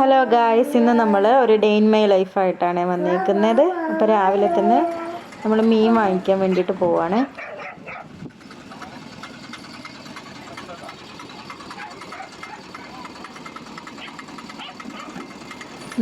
Hello guys ഇന്ന് നമ്മൾ ഒരു ഡേ ഇൻ മൈ ലൈഫായിട്ടാണ് വന്നിരിക്കുന്നത് അപ്പോൾ രാവിലെ തന്നെ നമ്മൾ മീൻ വാങ്ങിക്കാൻ വേണ്ടിയിട്ട് പോവാണ്.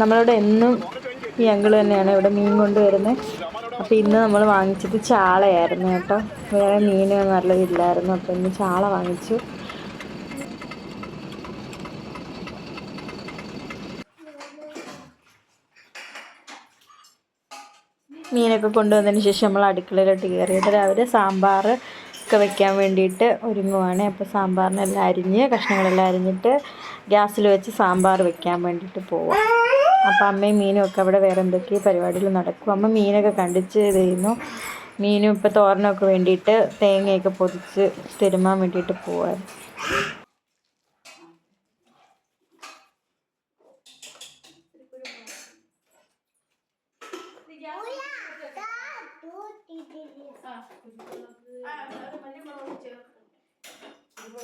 നമ്മളിവിടെ എന്നും ഈ തന്നെയാണ് ഇവിടെ മീൻ കൊണ്ടുവരുന്നത് അപ്പോൾ ഇന്ന് നമ്മൾ വാങ്ങിച്ചത് ചാളയായിരുന്നു കേട്ടോ. വേറെ മീനൊന്നും നല്ലതില്ലായിരുന്നു. അപ്പോൾ ഇന്ന് ചാള വാങ്ങിച്ചു. മീനൊക്കെ കൊണ്ടുവന്നതിന് ശേഷം നമ്മൾ അടുക്കളയിലോട്ട് കയറിയിട്ട് രാവിലെ സാമ്പാർ ഒക്കെ വെക്കാൻ വേണ്ടിയിട്ട് ഒരുങ്ങുവാണ്. അപ്പോൾ സാമ്പാറിനെല്ലാം അരിഞ്ഞ് കഷ്ണങ്ങളെല്ലാം അരിഞ്ഞിട്ട് ഗ്യാസിൽ വെച്ച് സാമ്പാർ വെക്കാൻ വേണ്ടിയിട്ട് പോവാം. അപ്പോൾ അമ്മയും മീനും ഒക്കെ അവിടെ വേറെ എന്തൊക്കെയോ പരിപാടികൾ നടക്കും. അമ്മ മീനൊക്കെ കണ്ടിച്ച് ചെയ്യുന്നു. മീനും ഇപ്പോൾ തോരനൊക്കെ വേണ്ടിയിട്ട് തേങ്ങയൊക്കെ പൊതിച്ച് തിരുമാൻ വേണ്ടിയിട്ട്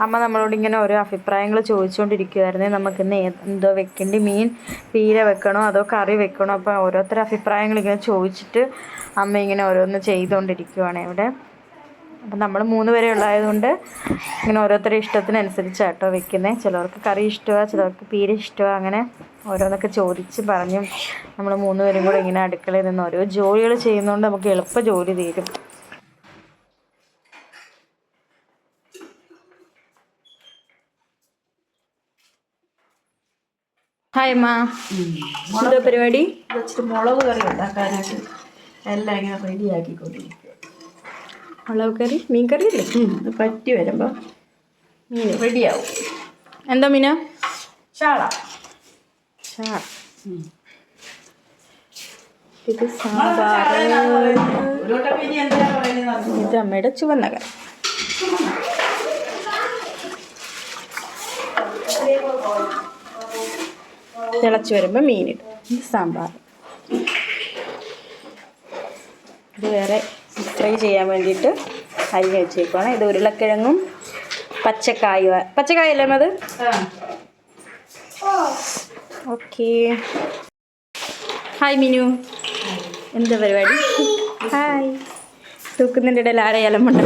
അമ്മ നമ്മളോട് ഇങ്ങനെ ഓരോ അഭിപ്രായങ്ങൾ ചോദിച്ചുകൊണ്ടിരിക്കുമായിരുന്നു നമുക്കിന്ന് എന്തോ വെക്കേണ്ടി മീൻ തീരെ വെക്കണോ അതോ കറി വെക്കണോ? അപ്പോൾ ഓരോരുത്തരുടെ അഭിപ്രായങ്ങൾ ഇങ്ങനെ ചോദിച്ചിട്ട് അമ്മ ഇങ്ങനെ ഓരോന്ന് ചെയ്തുകൊണ്ടിരിക്കുവാണ് ഇവിടെ. അപ്പം നമ്മൾ മൂന്ന് പേരെ ഉള്ളതുകൊണ്ട് ഇങ്ങനെ ഓരോരുത്തരുടെ ഇഷ്ടത്തിനനുസരിച്ചാട്ടോ വെക്കുന്നത് ചിലവർക്ക് കറി ഇഷ്ടമാണ് ചിലവർക്ക് പീര ഇഷ്ടമാണ് അങ്ങനെ ഓരോന്നൊക്കെ ചോദിച്ച് പറഞ്ഞും നമ്മൾ മൂന്ന് പേരും കൂടെ ഇങ്ങനെ അടുക്കളയിൽ നിന്ന് ഓരോ ജോലികൾ ചെയ്യുന്നതുകൊണ്ട് നമുക്ക് എളുപ്പ ജോലി തീരും. ഹായ് അമ്മ എന്തോ പരിപാടി? ഇച്ചിരി മുളക് കറി ഉണ്ടാക്കാനായിട്ട് എല്ലാം ഇങ്ങനെ റെഡിയാക്കിക്കൊണ്ടിരിക്കുക മുളക് കറി? മീൻ കറി അല്ലേ? പറ്റി വരുമ്പോൾ മീൻ. റെഡിയാവും. എന്താ മീന? ഷാള. ചാ ഇത് സാമ്പാർ ഇത് അമ്മയുടെ ചുവന്ന കറി. തിളച്ച് വരുമ്പോൾ മീനിടും. ഇത് സാമ്പാർ. ഇത് വേറെ ഫ്രൈ ചെയ്യാൻ വേണ്ടിയിട്ട് അരി വെച്ചേക്കുവാണ്. ഇത് ഉരുളക്കിഴങ്ങും പച്ചക്കായ. പച്ചക്കായല്ലേ അത്? ഓക്കെ. ഹായ് മിനു. എന്താ പരിപാടി? ഹായ്. തൂക്കുന്നതിന്റെ ഇടയിൽ ആരെയാലും ഉണ്ട്?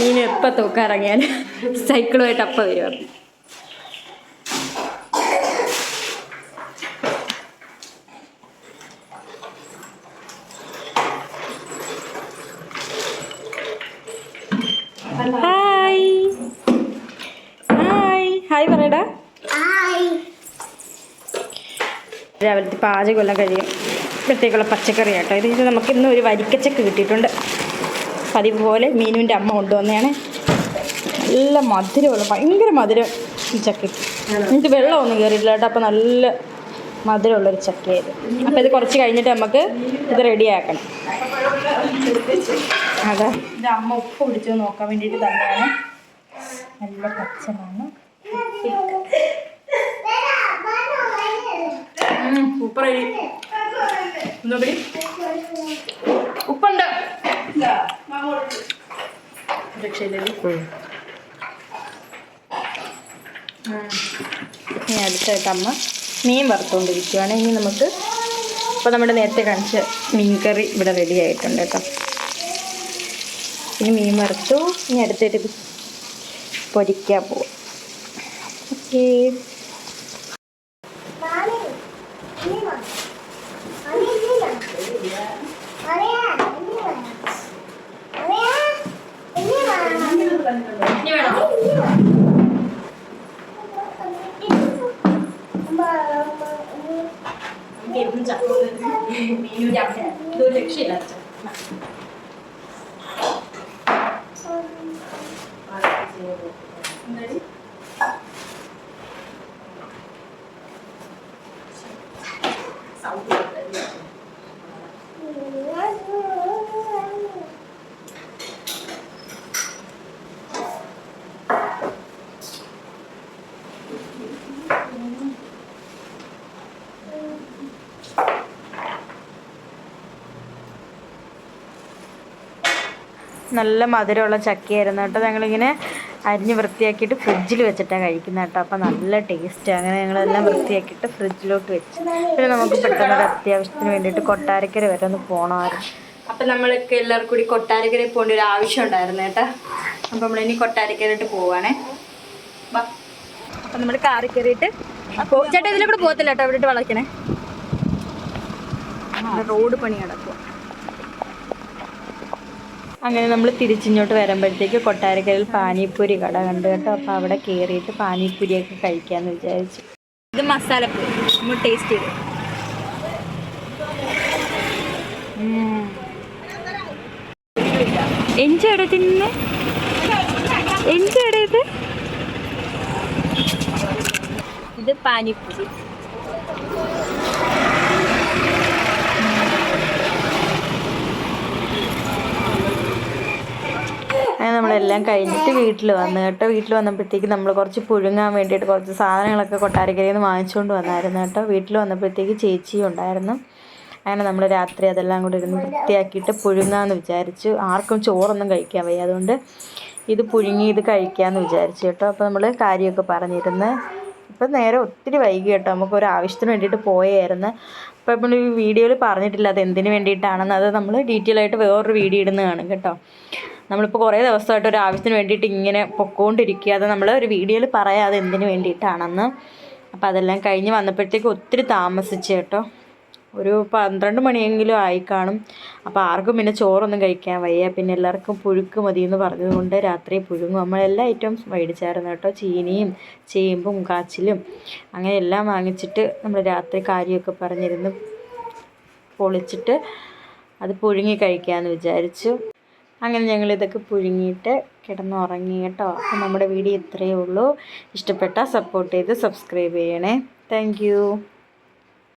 മീനു എപ്പോൾ തൂക്കാറങ്ങിയാൽ സൈക്കിളുമായിട്ട് അപ്പ വരുവാണ് ഹായ്. ഹായ്. ഹായ് പറയടാ. രാവിലത്തെ പാചകമെല്ലാം കഴിയും. ഇപ്പോഴത്തേക്കുള്ള പച്ചക്കറി കേട്ടോ ഇത് നമുക്ക് ഇന്ന് ഒരു വരിക്കച്ചക്ക കിട്ടിയിട്ടുണ്ട്. പതിവ് പോലെ മീനുവിന്റെ അമ്മ കൊണ്ടുവന്നതാണ്. നല്ല മധുരമുള്ള ഭയങ്കര മധുരം ഈ ചക്കയ്ക്ക് എനിക്ക് വെള്ളമൊന്നും കയറിയിട്ടില്ല കേട്ടോ. അപ്പോൾ നല്ല മധുരമുള്ളൊരു ചക്കയായിരുന്നു. അപ്പോൾ ഇത് കുറച്ച് കഴിഞ്ഞിട്ട് നമുക്ക് ഇത് റെഡിയാക്കണം അതെ. ഇത് അമ്മ ഉപ്പ് പിടിച്ച് നോക്കാൻ വേണ്ടിയിട്ട് തന്നെയാണ് നല്ല പച്ചമാണ്. സൂപ്പർ അരി രക്ഷയില്ലേ ഇനി അടുത്തായിട്ട് അമ്മ മീൻ വറുത്തുകൊണ്ടിരിക്കുകയാണ് ഇനി നമുക്ക് ഇപ്പോൾ നമ്മുടെ നേരത്തെ കാണിച്ച മീൻ കറി ഇവിടെ റെഡി ആയിട്ടുണ്ട് കേട്ടോ. ഇനി മീൻ വറുത്തു. ഇനി അടുത്തായിട്ട് പൊരിക്കാൻ പോവാം. Okay. yapmaya. Böyle bir şeyler yapacağım. നല്ല മധുരമുള്ള ചക്കയായിരുന്നു കേട്ടോ. ഞങ്ങളിങ്ങനെ അരിഞ്ഞ് വൃത്തിയാക്കിയിട്ട് ഫ്രിഡ്ജിൽ വെച്ചിട്ടാണ് കഴിക്കുന്നത് കേട്ടോ. അപ്പോൾ നല്ല ടേസ്റ്റ് അങ്ങനെ ഞങ്ങളെല്ലാം വൃത്തിയാക്കിയിട്ട് ഫ്രിഡ്ജിലോട്ട് വെച്ച്. പിന്നെ നമുക്ക് പെട്ടെന്ന് ഒരു അത്യാവശ്യത്തിന് വേണ്ടിയിട്ട് കൊട്ടാരക്കര വരെ ഒന്ന് പോകണമായിരുന്നു അപ്പം നമ്മൾക്ക് എല്ലാവർക്കും കൂടി കൊട്ടാരക്കര പോകേണ്ട ഒരു ആവശ്യം ഉണ്ടായിരുന്നു കേട്ടോ. അപ്പം നമ്മളിനി കൊട്ടാരക്കരയിട്ട് പോവാണേ. അപ്പം നമ്മൾ കാറി കയറിയിട്ട് ചേട്ടാ ഇതിലെ കൂടെ പോകത്തില്ല കേട്ടോ. ഇവിടെ വളയ്ക്കണേ റോഡ് പണി നടക്കും അങ്ങനെ നമ്മൾ തിരിച്ചിങ്ങോട്ട് വരുമ്പോഴത്തേക്ക് കൊട്ടാരക്കരയിൽ പാനിപ്പൂരി കട കണ്ടു കേട്ടോ. അപ്പോൾ അവിടെ കയറിയിട്ട് പാനിപ്പൂരിയൊക്കെ കഴിക്കാമെന്ന് വിചാരിച്ചു. ഇത് മസാലപ്പൂരി. നമ്മൾ ടേസ്റ്റ് ചെയ്തു. എന്റെ തിന്നെ എന്റെ ഇത് പാനിപ്പൂരി. നമ്മളെല്ലാം കഴിഞ്ഞിട്ട് വീട്ടിൽ വന്നു. കേട്ടോ വീട്ടിൽ വന്നപ്പോഴത്തേക്ക് നമ്മൾ കുറച്ച് പുഴുങ്ങാൻ വേണ്ടിയിട്ട് കുറച്ച് സാധനങ്ങളൊക്കെ കൊട്ടാരക്കരയിൽ നിന്ന് വാങ്ങിച്ചുകൊണ്ട് വന്നായിരുന്നു കേട്ടോ. വീട്ടിൽ വന്നപ്പോഴത്തേക്ക് ചേച്ചിയും ഉണ്ടായിരുന്നു. അങ്ങനെ നമ്മൾ രാത്രി അതെല്ലാം കൂടി ഇരുന്ന് വൃത്തിയാക്കിയിട്ട് പുഴുങ്ങാമെന്ന് വിചാരിച്ചു. ആർക്കും ചോറൊന്നും കഴിക്കാൻ വയ്യ. അതുകൊണ്ട് ഇത് പുഴുങ്ങി ഇത് കഴിക്കാമെന്ന് വിചാരിച്ചു കേട്ടോ. അപ്പോൾ നമ്മൾ കാര്യമൊക്കെ പറഞ്ഞിരുന്ന്. ഇപ്പം നേരെ ഒത്തിരി വൈകി കേട്ടോ. നമുക്ക് ഒരു ആവശ്യത്തിന് വേണ്ടിയിട്ട് പോയായിരുന്നു അപ്പോൾ നമ്മൾ ഈ വീഡിയോയിൽ പറഞ്ഞിട്ടില്ല അത് എന്തിനു വേണ്ടിയിട്ടാണെന്ന്. അത് നമ്മൾ ഡീറ്റെയിൽ ആയിട്ട് വേറൊരു വീഡിയോ ഇടുന്ന കാണും കേട്ടോ. നമ്മളിപ്പോൾ കുറേ ദിവസമായിട്ട് ഒരു ആവശ്യത്തിന് വേണ്ടിയിട്ട് ഇങ്ങനെ പൊക്കോണ്ടിരിക്കുക. അത് നമ്മൾ ഒരു വീഡിയോയിൽ പറയാതെ എന്തിനു വേണ്ടിയിട്ടാണെന്ന്. അപ്പോൾ അതെല്ലാം കഴിഞ്ഞ് വന്നപ്പോഴത്തേക്ക് ഒത്തിരി താമസിച്ചു കേട്ടോ. ഒരു പന്ത്രണ്ട് മണിയെങ്കിലും ആയി കാണും. അപ്പോൾ ആർക്കും പിന്നെ ചോറൊന്നും കഴിക്കാൻ വയ്യ. പിന്നെ എല്ലാവർക്കും പുഴുക്ക് മതി എന്ന് പറഞ്ഞതുകൊണ്ട് രാത്രി പുഴുങ്ങും. നമ്മൾ എല്ലാ ഐറ്റംസ് മേടിച്ചായിരുന്നു കേട്ടോ. ചീനിയും ചേമ്പും കാച്ചിലും അങ്ങനെ എല്ലാം വാങ്ങിച്ചിട്ട് നമ്മൾ രാത്രി കാര്യമൊക്കെ പറഞ്ഞിരുന്ന്. പൊളിച്ചിട്ട് അത് പുഴുങ്ങി കഴിക്കാമെന്ന് വിചാരിച്ചു. അങ്ങനെ ഞങ്ങൾ ഇതൊക്കെ പുഴുങ്ങിയിട്ട് കിടന്നുറങ്ങി കേട്ടോ. അപ്പോൾ നമ്മുടെ വീഡിയോ ഇത്രയേ ഉള്ളൂ. ഇഷ്ടപ്പെട്ടാൽ സപ്പോർട്ട് ചെയ്ത് സബ്സ്ക്രൈബ് ചെയ്യണേ. താങ്ക്